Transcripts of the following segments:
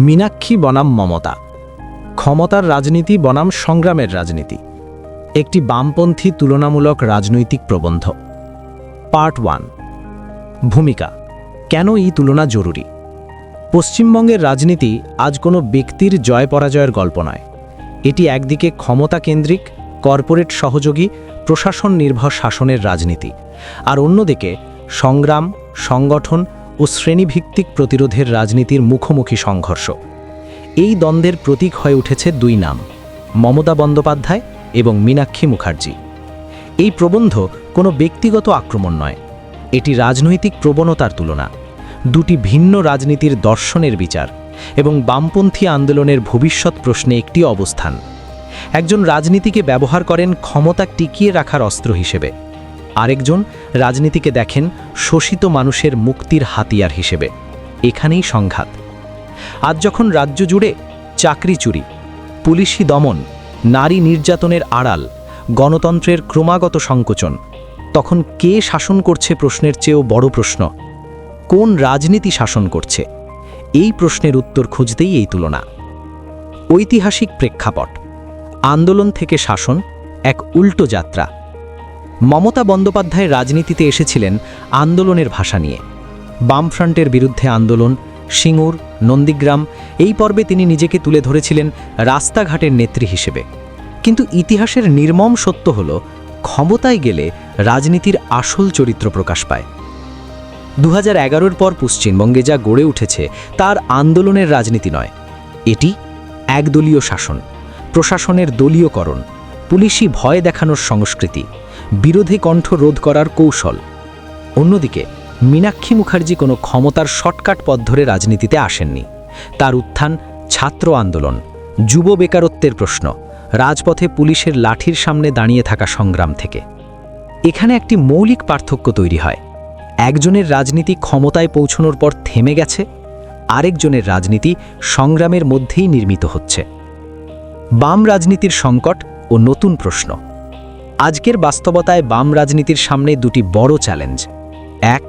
মীনাক্ষী বনাম মমতা। ক্ষমতার রাজনীতি বনাম সংগ্রামের রাজনীতি। একটি বামপন্থী তুলনামূলক রাজনৈতিক প্রবন্ধ। Part one. ভূমিকা। কেন এই তুলনা জরুরি? পশ্চিমবঙ্গের রাজনীতি আজ কোনো ব্যক্তির জয় পরাজয়ের গল্প নয়। এটি একদিকে ক্ষমতা কেন্দ্রিক, কর্পোরেট সহযোগী, প্রশাসন নির্ভর শাসনের রাজনীতি। আর অন্যদিকে সংগ্রাম, সংগঠন ও শ্রেণীভিত্তিক প্রতিরোধের রাজনীতির মুখোমুখি সংঘর্ষ। এই দ্বন্দ্বের প্রতীক হয়ে উঠেছে দুই নাম, মমতা বন্দ্যোপাধ্যায় এবং মীনাক্ষী মুখার্জি। এই প্রবন্ধ কোনো ব্যক্তিগত আক্রমণ নয়, এটি রাজনৈতিক প্রবণতার তুলনা, দুটি ভিন্ন রাজনীতির দর্শনের বিচার এবং বামপন্থী আন্দোলনের ভবিষ্যৎ প্রশ্নে একটি অবস্থান। একজন রাজনীতিকে ব্যবহার করেন ক্ষমতা টিকিয়ে রাখার অস্ত্র হিসেবে। আরেকজন রাজনীতিকে দেখেন শোষিত মানুষের মুক্তির হাতিয়ার হিসেবে। এখানেই সংঘাত। আজ যখন রাজ্য জুড়ে চাকরি চুরি, পুলিশি দমন, নারী নির্যাতনের আড়াল, গণতন্ত্রের ক্রমাগত সংকোচন, তখন কে শাসন করছে প্রশ্নের চেয়েও বড় প্রশ্ন, কোন রাজনীতি শাসন করছে? এই প্রশ্নের উত্তর খুঁজতেই এই তুলনা। ঐতিহাসিক প্রেক্ষাপট, আন্দোলন থেকে শাসন এক উল্টো যাত্রা। মমতা বন্দ্যোপাধ্যায় রাজনীতিতে এসেছিলেন আন্দোলনের ভাষা নিয়ে। বামফ্রন্টের বিরুদ্ধে আন্দোলন, সিঙ্গুর, নন্দীগ্রাম, এই পর্বে তিনি নিজেকে তুলে ধরেছিলেন রাস্তাঘাটের নেত্রী হিসেবে। কিন্তু ইতিহাসের নির্মম সত্য হল, ক্ষমতায় গেলে রাজনীতির আসল চরিত্র প্রকাশ পায়। দু হাজার পর পশ্চিমবঙ্গে যা গড়ে উঠেছে, তার আন্দোলনের রাজনীতি নয়। এটি একদলীয় শাসন, প্রশাসনের দলীয়করণ, পুলিশি ভয় দেখানোর সংস্কৃতি। বিরোধী কণ্ঠ রোধ করার কৌশল। অন্যদিকে, মীনাক্ষী মুখার্জি কোনো ক্ষমতার শর্টকাট পথ ধরে রাজনীতিতে আসেননি। তার উত্থান ছাত্র আন্দোলন, যুব বেকারত্বের প্রশ্ন, রাজপথে পুলিশের লাঠির সামনে দাঁড়িয়ে থাকা সংগ্রাম থেকে। এখানে একটি মৌলিক পার্থক্য তৈরি হয়। একজনের রাজনীতি ক্ষমতায় পৌঁছনোর পর থেমে গেছে, আরেকজনের রাজনীতি সংগ্রামের মধ্যেই নির্মিত হচ্ছে। বাম রাজনীতির সংকট ও নতুন প্রশ্ন। আজকের বাস্তবতায় বাম রাজনীতির সামনে দুটি বড় চ্যালেঞ্জ। এক,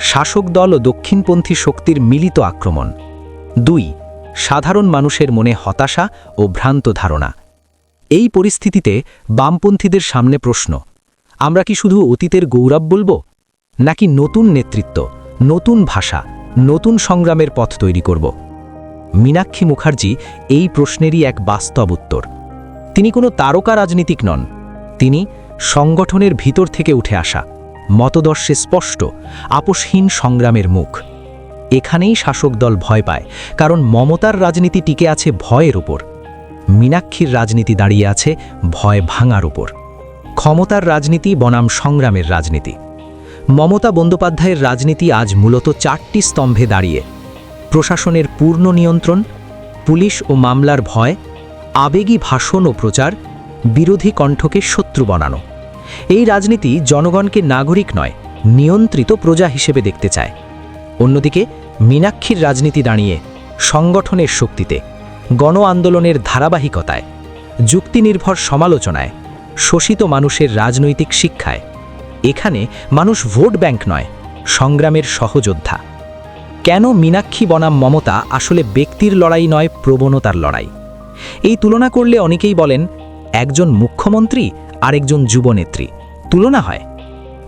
শাসক দল ও দক্ষিণপন্থী শক্তির মিলিত আক্রমণ। দুই, সাধারণ মানুষের মনে হতাশা ও ভ্রান্ত ধারণা। এই পরিস্থিতিতে বামপন্থীদের সামনে প্রশ্ন, আমরা কি শুধু অতীতের গৌরব বলব? নাকি নতুন নেতৃত্ব, নতুন ভাষা, নতুন সংগ্রামের পথ তৈরি করব? মীনাক্ষী মুখার্জি এই প্রশ্নেরই এক বাস্তব উত্তর। তিনি কোনো তারকা রাজনীতিক নন। তিনি সংগঠনের ভিতর থেকে উঠে আসা। মতদর্শে স্পষ্ট, আপোষহীন সংগ্রামের মুখ। এখানেই শাসক দল ভয় পায়, কারণ মমতার রাজনীতি টিকে আছে ভয়ের উপর। মীনাক্ষীর রাজনীতি দাঁড়িয়ে আছে ভয় ভাঙার উপর। ক্ষমতার রাজনীতি বনাম সংগ্রামের রাজনীতি। মমতা বন্দ্যোপাধ্যায়ের রাজনীতি আজ মূলত চারটি স্তম্ভে দাঁড়িয়ে। প্রশাসনের পূর্ণ নিয়ন্ত্রণ, পুলিশ ও মামলার ভয়, আবেগী ভাষণ ও প্রচার বিরোধী কণ্ঠকে শত্রু বানানো। এই রাজনীতি জনগণকে নাগরিক নয়, নিয়ন্ত্রিত প্রজা হিসেবে দেখতে চায়। অন্যদিকে মীনাক্ষীর রাজনীতি দাঁড়িয়ে সংগঠনের শক্তিতে, গণ আন্দোলনের ধারাবাহিকতায়, যুক্তিনির্ভর সমালোচনায় শোষিত মানুষের রাজনৈতিক শিক্ষায়। এখানে মানুষ ভোট ব্যাংক নয়, সংগ্রামের সহযোদ্ধা। কেন মীনাক্ষী বনাম মমতা আসলে ব্যক্তির লড়াই নয়, প্রবণতার লড়াই? এই তুলনা করলে অনেকেই বলেন একজন মুখ্যমন্ত্রী আর একজন যুবনেত্রী। তুলনা হয়।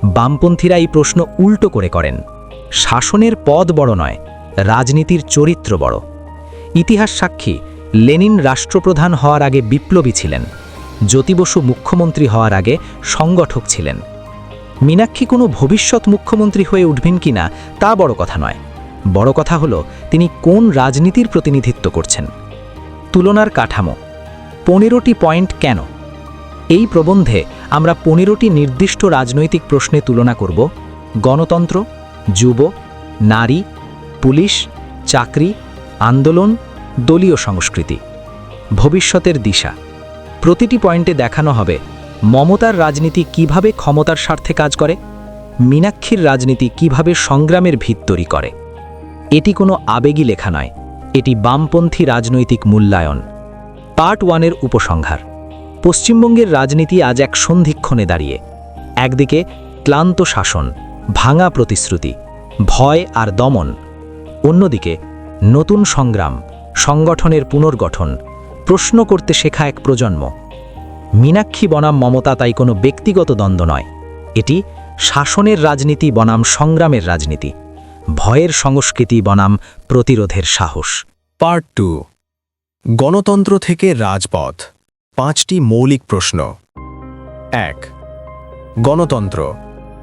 বামপন্থীরা এই প্রশ্ন উল্টো করে করেন। শাসনের পদ বড় নয়, রাজনীতির চরিত্র বড়। ইতিহাস সাক্ষী, লেনিন রাষ্ট্রপ্রধান হওয়ার আগে বিপ্লবী ছিলেন। জ্যোতি বসু মুখ্যমন্ত্রী হওয়ার আগে সংগঠক ছিলেন। মীনাক্ষী কোনো ভবিষ্যৎ মুখ্যমন্ত্রী হয়ে উঠবেন কিনা, তা বড় কথা নয়। বড় কথা হলো, তিনি কোন রাজনীতির প্রতিনিধিত্ব করছেন? তুলনার কাঠামো। পনেরোটি পয়েন্ট কেন? এই প্রবন্ধে আমরা পনেরোটি নির্দিষ্ট রাজনৈতিক প্রশ্নে তুলনা করব। গণতন্ত্র, যুব, নারী, পুলিশ, চাকরি, আন্দোলন, দলীয় সংস্কৃতি। ভবিষ্যতের দিশা। প্রতিটি পয়েন্টে দেখানো হবে মমতার রাজনীতি কীভাবে ক্ষমতার স্বার্থে কাজ করে, মীনাক্ষীর রাজনীতি কীভাবে সংগ্রামের ভিত তৈরি করে। এটি কোনো আবেগী লেখা নয়, এটি বামপন্থী রাজনৈতিক মূল্যায়ন। পার্ট ওয়ানের উপসংহার। পশ্চিমবঙ্গের রাজনীতি আজ এক সন্ধিক্ষণে দাঁড়িয়ে। একদিকে ক্লান্ত শাসন, ভাঙা প্রতিশ্রুতি, ভয় আর দমন। অন্যদিকে নতুন সংগ্রাম, সংগঠনের পুনর্গঠন, প্রশ্ন করতে শেখা এক প্রজন্ম। মীনাক্ষী বনাম মমতা তাই কোনো ব্যক্তিগত দ্বন্দ্ব নয়। এটি শাসনের রাজনীতি বনাম সংগ্রামের রাজনীতি। ভয়ের সংস্কৃতি বনাম প্রতিরোধের সাহস। পার্ট টু গণতন্ত্র থেকে রাজপথ। পাঁচটি মৌলিক প্রশ্ন। এক, গণতন্ত্র,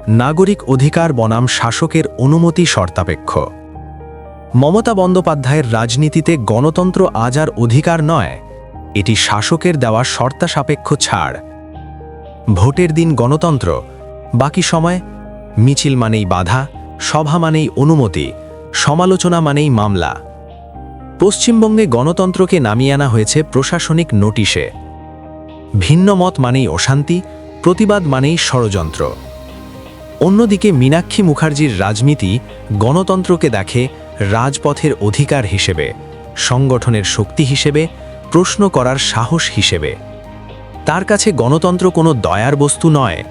নাগরিক অধিকার বনাম শাসকের অনুমতি শর্তাপেক্ষ। মমতা বন্দ্যোপাধ্যায়ের রাজনীতিতে গণতন্ত্র আজ আর অধিকার নয়, এটি শাসকের দেওয়া শর্তাসাপেক্ষ ছাড়। ভোটের দিন গণতন্ত্র, বাকি সময় মিছিল মানেই বাধা, সভা মানেই অনুমতি, সমালোচনা মানেই মামলা। পশ্চিমবঙ্গে গণতন্ত্রকে নামিয়ে আনা হয়েছে প্রশাসনিক নোটিশে। ভিন্ন মত মানেই অশান্তি, প্রতিবাদ মানেই ষড়যন্ত্র। অন্যদিকে মীনাক্ষী মুখার্জির রাজনীতি গণতন্ত্রকে দেখে রাজপথের অধিকার হিসেবে, সংগঠনের শক্তি হিসেবে, প্রশ্ন করার সাহস হিসেবে। তার কাছে গণতন্ত্র কোনো দয়ার বস্তু নয়,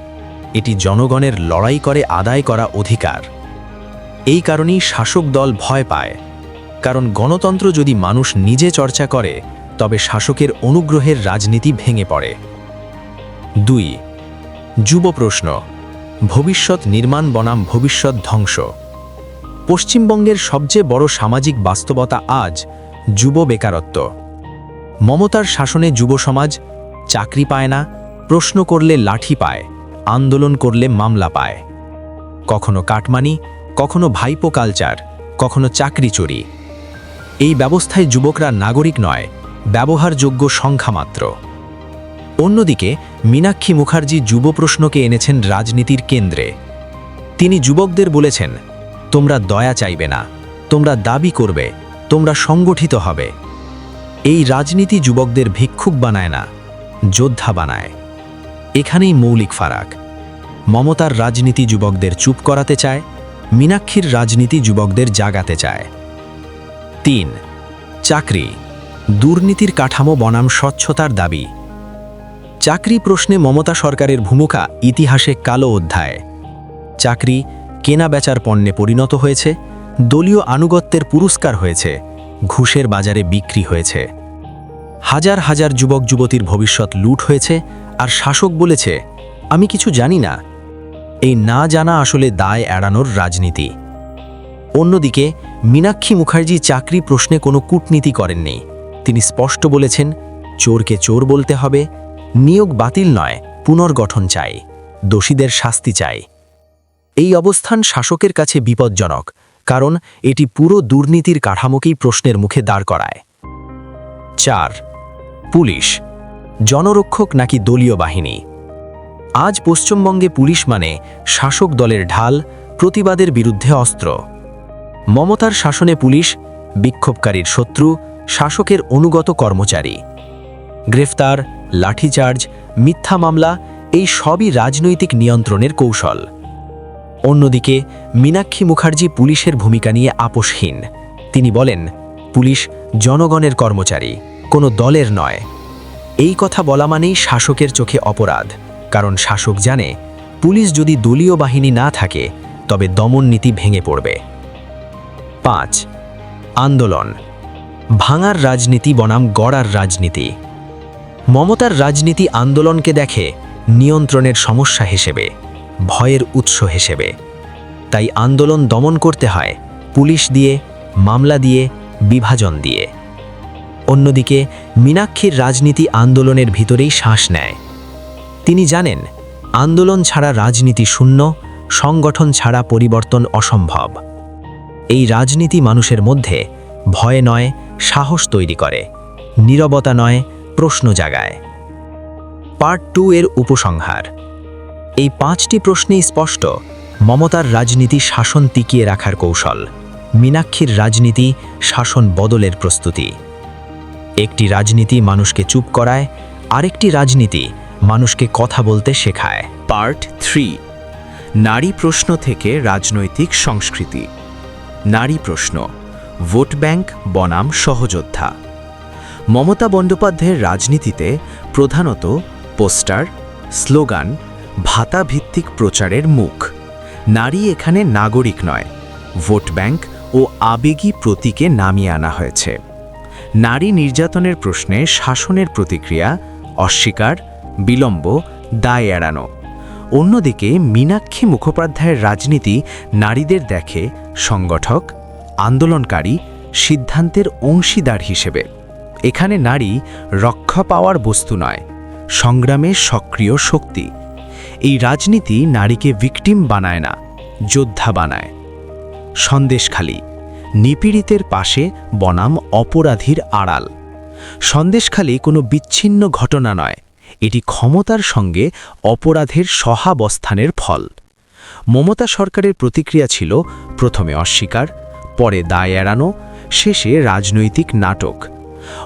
এটি জনগণের লড়াই করে আদায় করা অধিকার। এই কারণেই শাসক দল ভয় পায়। কারণ গণতন্ত্র যদি মানুষ নিজে চর্চা করে, তবে শাসকের অনুগ্রহের রাজনীতি ভেঙে পড়ে। দুই, যুব প্রশ্ন, ভবিষ্যৎ নির্মাণ বনাম ভবিষ্যৎ ধ্বংস। পশ্চিমবঙ্গের সবচেয়ে বড় সামাজিক বাস্তবতা আজ যুব বেকারত্ব। মমতার শাসনে যুব সমাজ চাকরি পায় না, প্রশ্ন করলে লাঠি পায়, আন্দোলন করলে মামলা পায়। কখনো কাটমানি, কখনো ভাইপো কালচার, কখনো চাকরি চুরি। এই ব্যবস্থায় যুবকরা নাগরিক নয়, ব্যবহারযোগ্য সংখ্যা মাত্র। অন্যদিকে, মীনাক্ষী মুখার্জি যুব প্রশ্নকে এনেছেন রাজনীতির কেন্দ্রে। তিনি যুবকদের বলেছেন, তোমরা দয়া চাইবে না, তোমরা দাবি করবে, তোমরা সংগঠিত হবে। এই রাজনীতি যুবকদের ভিক্ষুক বানায় না, যোদ্ধা বানায়। এখানেই মৌলিক ফারাক। মমতার রাজনীতি যুবকদের চুপ করাতে চায়, মীনাক্ষীর রাজনীতি যুবকদের জাগাতে চায়। তিন, চাকরি, দুর্নীতির কাঠামো বনাম স্বচ্ছতার দাবি। চাকরি প্রশ্নে মমতা সরকারের ভূমিকা ইতিহাসে কালো অধ্যায়। চাকরি কেনা বেচার পণ্যে পরিণত হয়েছে, দলীয় আনুগত্যের পুরস্কার হয়েছে, ঘুষের বাজারে বিক্রি হয়েছে। হাজার হাজার যুবক যুবতীর ভবিষ্যৎ লুট হয়েছে আর শাসক বলেছে, আমি কিছু জানি না। এই না জানা আসলে দায় এড়ানোর রাজনীতি। অন্যদিকে, মীনাক্ষী মুখার্জি চাকরি প্রশ্নে কোনো কূটনীতি করেননি। তিনি স্পষ্ট বলেছেন, চোরকে চোর বলতে হবে, নিয়োগ বাতিল নয়, পুনর্গঠন চাই, দোষীদের শাস্তি চাই। এই অবস্থান শাসকের কাছে বিপজ্জনক, কারণ এটি পুরো দুর্নীতির কাঠামোকেই প্রশ্নের মুখে দাঁড় করায়। চার, পুলিশ, জনরক্ষক নাকি দলীয় বাহিনী? আজ পশ্চিমবঙ্গে পুলিশ মানে শাসক দলের ঢাল, প্রতিবাদের বিরুদ্ধে অস্ত্র। মমতার শাসনে পুলিশ, বিক্ষোভকারীর শত্রু, শাসকের অনুগত কর্মচারী। গ্রেফতার, লাঠিচার্জ, মিথ্যা মামলা, এই সবই রাজনৈতিক নিয়ন্ত্রণের কৌশল। অন্যদিকে, মীনাক্ষী মুখার্জি পুলিশের ভূমিকা নিয়ে আপোষহীন। তিনি বলেন, পুলিশ জনগণের কর্মচারী, কোনো দলের নয়। এই কথা বলা মানেই শাসকের চোখে অপরাধ, কারণ শাসক জানে, পুলিশ যদি দলীয় বাহিনী না থাকে, তবে দমন নীতি ভেঙে পড়বে। পাঁচ। আন্দোলন। ভাঙার রাজনীতি বনাম গড়ার রাজনীতি। মমতার রাজনীতি আন্দোলনকে দেখে নিয়ন্ত্রণের সমস্যা হিসেবে, ভয়ের উৎস হিসেবে। তাই আন্দোলন দমন করতে হয় পুলিশ দিয়ে, মামলা দিয়ে, বিভাজন দিয়ে। অন্যদিকে মীনাক্ষীর রাজনীতি আন্দোলনের ভিতরেই শ্বাস নেয়। তিনি জানেন, আন্দোলন ছাড়া রাজনীতি শূন্য, সংগঠন ছাড়া পরিবর্তন অসম্ভব। এই রাজনীতি মানুষের মধ্যে ভয় নয়, সাহস তৈরি করে, নীরবতা নয়, প্রশ্ন জাগায়। পার্ট টু এর উপসংহার। এই পাঁচটি প্রশ্নেই স্পষ্ট মমতার রাজনীতি শাসন টিকিয়ে রাখার কৌশল, মীনাক্ষীর রাজনীতি শাসন বদলের প্রস্তুতি। একটি রাজনীতি মানুষকে চুপ করায়, আরেকটি রাজনীতি মানুষকে কথা বলতে শেখায়। পার্ট থ্রি, নারী প্রশ্ন থেকে রাজনৈতিক সংস্কৃতি। নারী প্রশ্ন। ভোট ব্যাংক বনাম সহযোদ্ধা। মমতা বন্দ্যোপাধ্যায়ের রাজনীতিতে প্রধানত পোস্টার, স্লোগান ভাতা ভিত্তিক প্রচারের মুখ। নারী এখানে নাগরিক নয়, ভোট ব্যাংক ও আবেগী প্রতীকে নামিয়ে আনা হয়েছে। নারী নির্যাতনের প্রশ্নে শাসনের প্রতিক্রিয়া, অস্বীকার, বিলম্ব, দায় এড়ানো। অন্যদিকে মীনাক্ষী মুখোপাধ্যায়ের রাজনীতি নারীদের দেখে সংগঠক, আন্দোলনকারী, সিদ্ধান্তের অংশীদার হিসেবে। এখানে নারী রক্ষা পাওয়ার বস্তু নয় সংগ্রামের সক্রিয় শক্তি। এই রাজনীতি নারীকে ভিকটিম বানায় না, যোদ্ধা বানায়। সন্দেশখালী নিপীড়িতের পাশে বনাম অপরাধীর আড়াল। সন্দেশখালী কোনো বিচ্ছিন্ন ঘটনা নয়, এটি ক্ষমতার সঙ্গে অপরাধের সহাবস্থানের ফল। মমতা সরকারের প্রতিক্রিয়া ছিল, প্রথমে অস্বীকার, পরে দায় এড়ানো, শেষে রাজনৈতিক নাটক।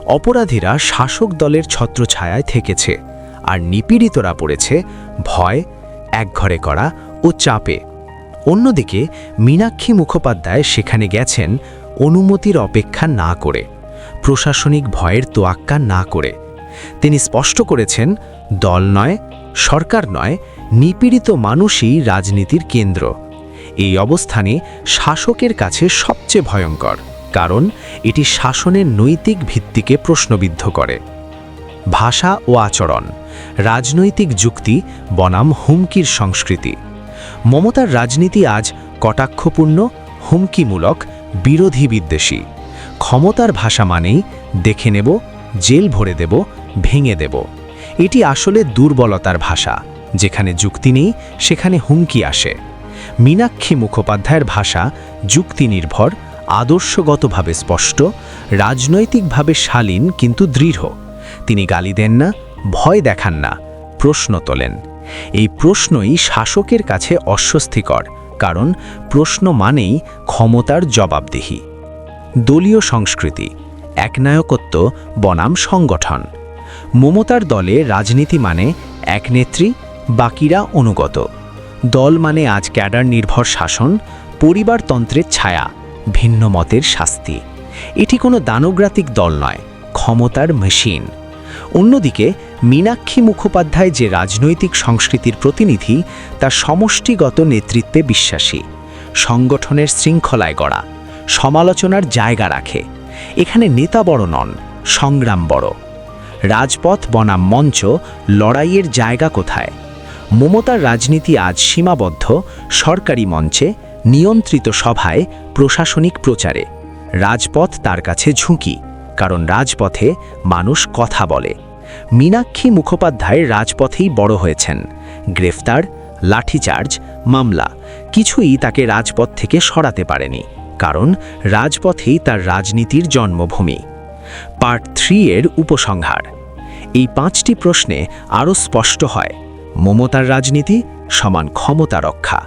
অপরাধীরা শাসক দলের ছত্রছায়ায় থেকেছে, আর নিপীড়িতরা পড়েছে ভয়, একঘরে করা ও চাপে। অন্যদিকে, মীনাক্ষী মুখোপাধ্যায় সেখানে গেছেন অনুমতির অপেক্ষা না করে, প্রশাসনিক ভয়ের তোয়াক্কা না করে। তিনি স্পষ্ট করেছেন, দল নয়, সরকার নয় নিপীড়িত মানুষই রাজনীতির কেন্দ্র। এই অবস্থানে শাসকের কাছে সবচেয়ে ভয়ঙ্কর, কারণ এটি শাসনের নৈতিক ভিত্তিকে প্রশ্নবিদ্ধ করে। ভাষা ও আচরণ, রাজনৈতিক যুক্তি বনাম হুমকির সংস্কৃতি। মমতার রাজনীতি আজ কটাক্ষপূর্ণ, হুমকিমূলক, বিরোধী বিদ্বেষী। ক্ষমতার ভাষা মানেই দেখে নেব, জেল ভরে দেব, ভেঙে দেব। এটি আসলে দুর্বলতার ভাষা। যেখানে যুক্তি নেই, সেখানে হুমকি আসে। মীনাক্ষী মুখোপাধ্যায়ের ভাষা যুক্তি নির্ভর আদর্শগতভাবে স্পষ্ট, রাজনৈতিকভাবে শালীন কিন্তু দৃঢ়। তিনি গালি দেন না, ভয় দেখান না, প্রশ্ন তোলেন। এই প্রশ্নই শাসকের কাছে অস্বস্তিকর, কারণ প্রশ্ন মানেই ক্ষমতার জবাবদিহি। দলীয় সংস্কৃতি, একনায়কত্ব, বনাম সংগঠন। মমতার দলে রাজনীতি মানে এক নেত্রী বাকিরা অনুগত। দল মানে আজ ক্যাডার নির্ভর শাসন পরিবারতন্ত্রের ছায়া, ভিন্ন মতের শাস্তি। এটি কোনো দানগ্রাতিক দল নয়, ক্ষমতার মেশিন। অন্যদিকে, মীনাক্ষী মুখোপাধ্যায় যে রাজনৈতিক সংস্কৃতির প্রতিনিধি তা সমষ্টিগত নেতৃত্বে বিশ্বাসী। সংগঠনের শৃঙ্খলায় গড়া, সমালোচনার জায়গা রাখে। এখানে নেতা বড় নন, সংগ্রাম বড়। রাজপথ বনাম মঞ্চ লড়াইয়ের জায়গা কোথায়? মমতার রাজনীতি আজ সীমাবদ্ধ, সরকারি মঞ্চে, নিয়ন্ত্রিত সভায়, প্রশাসনিক প্রচারে। রাজপথ তার কাছে ঝুঁকি, কারণ রাজপথে মানুষ কথা বলে। মীনাক্ষী মুখোপাধ্যায় রাজপথেই বড় হয়েছেন। গ্রেফতার, লাঠিচার্জ, মামলা, কিছুই তাকে রাজপথ থেকে সরাতে পারেনি, কারণ রাজপথেই তার রাজনীতির জন্মভূমি। পার্ট থ্রি এর উপসংহার। এই পাঁচটি প্রশ্নে আরও স্পষ্ট হয়। মমতার রাজনীতি, সমান ক্ষমতা রক্ষা।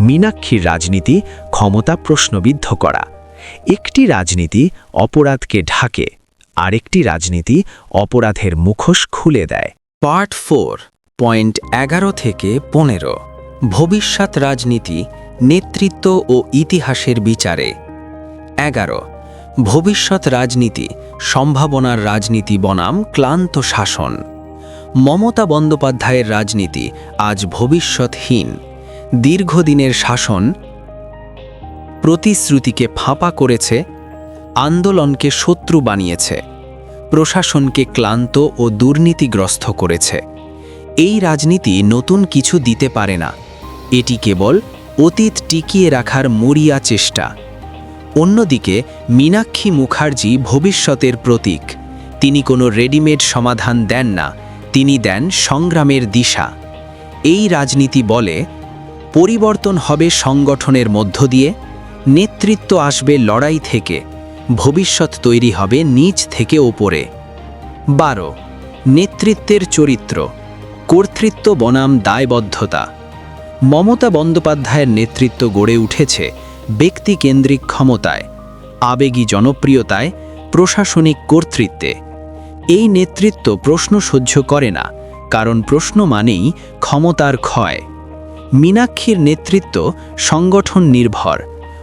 মীনাক্ষীর রাজনীতি, ক্ষমতা প্রশ্নবিদ্ধ করা। একটি রাজনীতি অপরাধকে ঢাকে, আরেকটি রাজনীতি অপরাধের মুখোশ খুলে দেয়। পার্ট ফোর, পয়েন্ট এগারো থেকে পনেরো। ভবিষ্যৎ রাজনীতি, নেতৃত্ব ও ইতিহাসের বিচারে। এগারো, ভবিষ্যৎ রাজনীতি, সম্ভাবনার রাজনীতি বনাম ক্লান্ত শাসন। মমতা বন্দ্যোপাধ্যায়ের রাজনীতি আজ ভবিষ্যৎহীন। দীর্ঘদিনের শাসন প্রতিশ্রুতিকে ফাঁপা করেছে, আন্দোলনকে শত্রু বানিয়েছে, প্রশাসনকে ক্লান্ত ও দুর্নীতিগ্রস্ত করেছে। এই রাজনীতি নতুন কিছু দিতে পারে না। এটি কেবল অতীত টিকিয়ে রাখার মরিয়া চেষ্টা। অন্যদিকে, মীনাক্ষী মুখার্জি ভবিষ্যতের প্রতীক। তিনি কোনো রেডিমেড সমাধান দেন না। তিনি দেন সংগ্রামের দিশা। এই রাজনীতি বলে, পরিবর্তন হবে সংগঠনের মধ্য দিয়ে, নেতৃত্ব আসবে লড়াই থেকে, ভবিষ্যৎ তৈরি হবে নিচ থেকে ওপরে। বারো, নেতৃত্বের চরিত্র, কর্তৃত্ব বনাম দায়বদ্ধতা। মমতা বন্দ্যোপাধ্যায়ের নেতৃত্ব গড়ে উঠেছে ব্যক্তিকেন্দ্রিক ক্ষমতায়, আবেগী জনপ্রিয়তায়, প্রশাসনিক কর্তৃত্বে। এই নেতৃত্ব প্রশ্ন সহ্য করে না, কারণ প্রশ্ন মানেই ক্ষমতার ক্ষয়। মীনাক্ষীর নেতৃত্ব সংগঠন নির্ভর,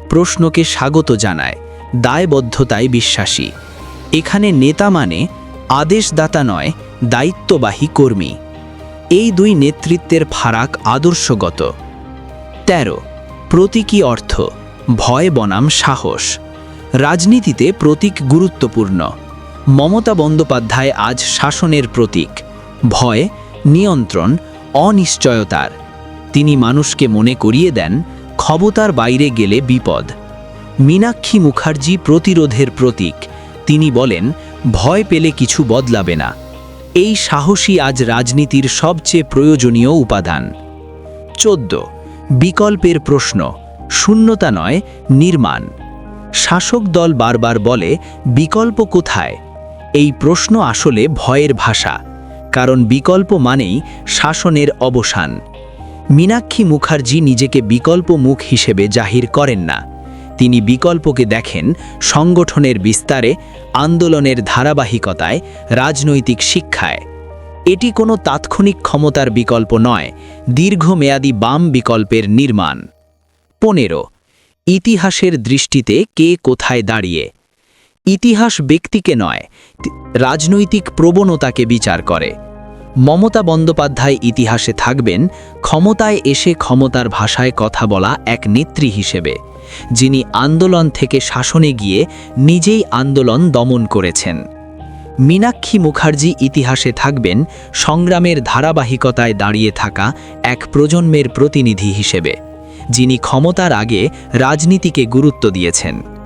প্রশ্নকে স্বাগত জানায়, দায়বদ্ধতায় বিশ্বাসী। এখানে নেতা মানে আদেশদাতা নয়, দায়িত্ববাহী কর্মী। এই দুই নেতৃত্বের ফারাক আদর্শগত। ১৩ প্রতীকী অর্থ, ভয় বনাম সাহস। রাজনীতিতে প্রতীক গুরুত্বপূর্ণ। মমতা বন্দ্যোপাধ্যায় আজ শাসনের প্রতীক। ভয়, নিয়ন্ত্রণ, অনিশ্চয়তার। তিনি মানুষকে মনে করিয়ে দেন, ক্ষমতার বাইরে গেলে বিপদ। মীনাক্ষী মুখার্জি প্রতিরোধের প্রতীক। তিনি বলেন, ভয় পেলে কিছু বদলাবে না। এই সাহসী আজ রাজনীতির সবচেয়ে প্রয়োজনীয় উপাদান। চোদ্দ, বিকল্পের প্রশ্ন। শূন্যতা নয়, নির্মাণ। শাসক দল বারবার বলে, বিকল্প কোথায়? এই প্রশ্ন আসলে ভয়ের ভাষা, কারণ বিকল্প মানেই শাসনের অবসান। মীনাক্ষী মুখার্জি নিজেকে বিকল্প মুখ হিসেবে জাহির করেন না। তিনি বিকল্পকে দেখেন সংগঠনের বিস্তারে, আন্দোলনের ধারাবাহিকতায়, রাজনৈতিক শিক্ষায়। এটি কোনো তাৎক্ষণিক ক্ষমতার বিকল্প নয়, দীর্ঘমেয়াদী বাম বিকল্পের নির্মাণ। পনেরো, ইতিহাসের দৃষ্টিতে কে কোথায় দাঁড়িয়ে? ইতিহাস ব্যক্তিকে নয় রাজনৈতিক প্রবণতাকে বিচার করে। মমতা বন্দ্যোপাধ্যায় ইতিহাসে থাকবেন, ক্ষমতায় এসে ক্ষমতার ভাষায় কথা বলা এক নেত্রী হিসেবে, যিনি আন্দোলন থেকে শাসনে গিয়ে নিজেই আন্দোলন দমন করেছেন। মীনাক্ষী মুখার্জি ইতিহাসে থাকবেন, সংগ্রামের ধারাবাহিকতায় দাঁড়িয়ে থাকা এক প্রজন্মের প্রতিনিধি হিসেবে, যিনি ক্ষমতার আগে রাজনীতিকে গুরুত্ব দিয়েছেন।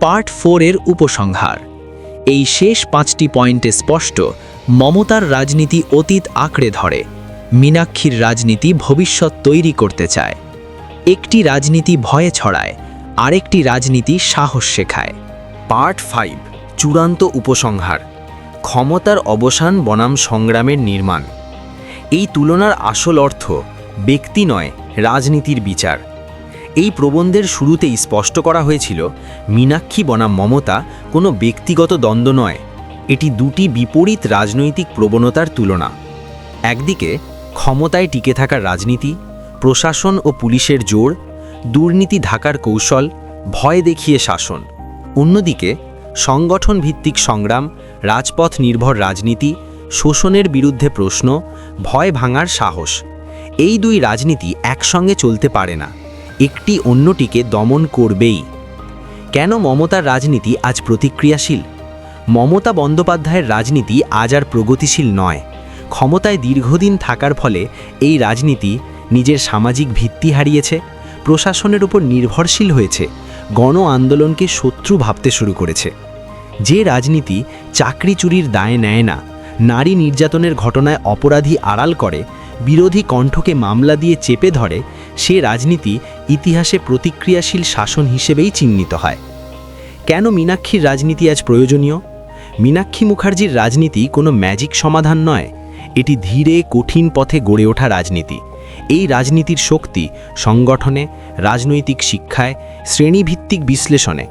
পার্ট ফোরের উপসংহার। এই শেষ পাঁচটি পয়েন্টে স্পষ্ট, মমতার রাজনীতি অতীত আঁকড়ে ধরে। মীনাক্ষীর রাজনীতি ভবিষ্যৎ তৈরি করতে চায়। একটি রাজনীতি ভয়ে ছড়ায়, আরেকটি রাজনীতি সাহস শেখায়। পার্ট ফাইভ, চূড়ান্ত উপসংহার। ক্ষমতার অবসান বনাম সংগ্রামের নির্মাণ। এই তুলনার আসল অর্থ ব্যক্তি নয়, রাজনীতির বিচার। এই প্রবন্ধের শুরুতেই স্পষ্ট করা হয়েছিল, মীনাক্ষী বনাম মমতা কোনো ব্যক্তিগত দ্বন্দ্ব নয়, এটি দুটি বিপরীত রাজনৈতিক প্রবণতার তুলনা। একদিকে, ক্ষমতায় টিকে থাকার রাজনীতি, প্রশাসন ও পুলিশের জোর, দুর্নীতি ঢাকার কৌশল, ভয় দেখিয়ে শাসন। অন্যদিকে সংগঠন ভিত্তিক সংগ্রাম, রাজপথ নির্ভর রাজনীতি, শোষণের বিরুদ্ধে প্রশ্ন, ভয় ভাঙার সাহস, এই দুই রাজনীতি একসঙ্গে চলতে পারে না। একটি অন্যটিকে দমন করবেই। কেন মমতার রাজনীতি আজ প্রতিক্রিয়াশীল? মমতা বন্দ্যোপাধ্যায়ের রাজনীতি আজ আর প্রগতিশীল নয়। ক্ষমতায় দীর্ঘদিন থাকার ফলে এই রাজনীতি নিজের সামাজিক ভিত্তি হারিয়েছে, প্রশাসনের উপর নির্ভরশীল হয়েছে, গণ আন্দোলনকে শত্রু ভাবতে শুরু করেছে। যে রাজনীতি চাকরি চুরির দায় নেয় না, নারী নির্যাতনের ঘটনায় অপরাধী আড়াল করে বিরোধী কণ্ঠকে মামলা দিয়ে চেপে ধরে, সে রাজনীতি ইতিহাসে প্রতিক্রিয়াশীল শাসন হিসেবেই চিহ্নিত হয়। কেন মীনাক্ষীর রাজনীতি আজ প্রয়োজনীয়? মীনাক্ষী মুখার্জির রাজনীতি কোনো ম্যাজিক সমাধান নয়, এটি ধীরে কঠিন পথে গড়ে ওঠা রাজনীতি। এই রাজনীতির শক্তি সংগঠনে, রাজনৈতিক শিক্ষায়, শ্রেণীভিত্তিক বিশ্লেষণে।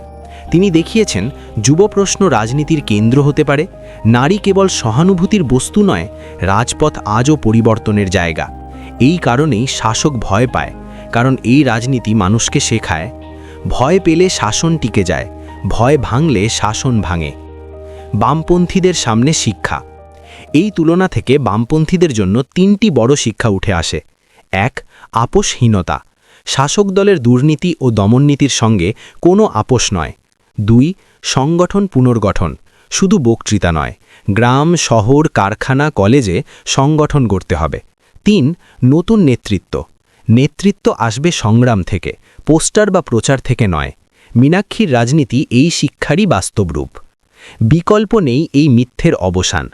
তিনি দেখিয়েছেন যুব প্রশ্ন রাজনীতির কেন্দ্র হতে পারে, নারী কেবল সহানুভূতির বস্তু নয়, রাজপথ আজও পরিবর্তনের জায়গা। এই কারণেই শাসক ভয় পায়, কারণ এই রাজনীতি মানুষকে শেখায়। ভয় পেলে শাসন টিকে যায়, ভয় ভাঙলে শাসন ভাঙে। বামপন্থীদের সামনে শিক্ষা। এই তুলনা থেকে বামপন্থীদের জন্য তিনটি বড় শিক্ষা উঠে আসে। এক, আপোষহীনতা। শাসক দলের দুর্নীতি ও দমননীতির সঙ্গে কোনো আপোষ নয়। দুই, সংগঠন পুনর্গঠন। শুধু বক্তৃতা নয়, গ্রাম, শহর, কারখানা, কলেজে সংগঠন করতে হবে। তিন, নতুন নেতৃত্ব। নেতৃত্ব আসবে সংগ্রাম থেকে, পোস্টার বা প্রচার থেকে নয়। মীনাক্ষীর রাজনীতি এই শিক্ষারই বাস্তব রূপ বিকল্প নেই এই মিথ্যের অবসান।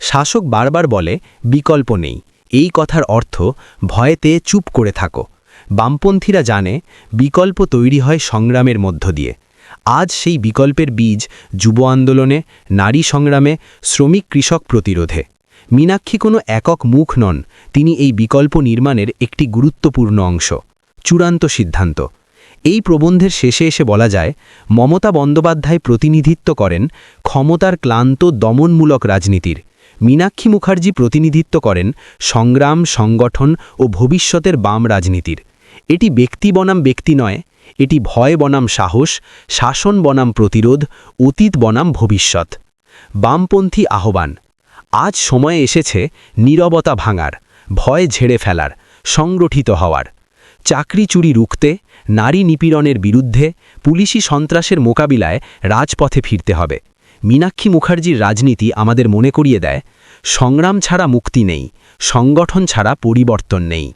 শাসক বারবার বলে, বিকল্প নেই। এই কথার অর্থ, ভয়েতে চুপ করে থাকো। বামপন্থীরা জানে, বিকল্প তৈরি হয় সংগ্রামের মধ্য দিয়ে। আজ সেই বিকল্পের বীজ যুব আন্দোলনে, নারী সংগ্রামে, শ্রমিক কৃষক প্রতিরোধে। মীনাক্ষী কোনো একক মুখ নন, তিনি এই বিকল্প নির্মাণের একটি গুরুত্বপূর্ণ অংশ। চূড়ান্ত সিদ্ধান্ত। এই প্রবন্ধের শেষে এসে বলা যায়, মমতা বন্দ্যোপাধ্যায় প্রতিনিধিত্ব করেন ক্ষমতার ক্লান্ত, দমনমূলক রাজনীতির। মীনাক্ষী মুখার্জি প্রতিনিধিত্ব করেন সংগ্রাম, সংগঠন ও ভবিষ্যতের বাম রাজনীতির। এটি ব্যক্তি বনাম ব্যক্তি নয় এটি ভয় বনাম সাহস, শাসন বনাম প্রতিরোধ, অতীত বনাম ভবিষ্যৎ। বামপন্থী আহ্বান, আজ সময়ে এসেছে নীরবতা ভাঙার, ভয় ঝেড়ে ফেলার, সংগঠিত হওয়ার। চাকরি চুরি রুখতে, নারী নিপীড়নের বিরুদ্ধে, পুলিশি সন্ত্রাসের মোকাবিলায় রাজপথে ফিরতে হবে। মীনাক্ষী মুখার্জির রাজনীতি আমাদের মনে করিয়ে দেয়, সংগ্রাম ছাড়া মুক্তি নেই, সংগঠন ছাড়া পরিবর্তন নেই।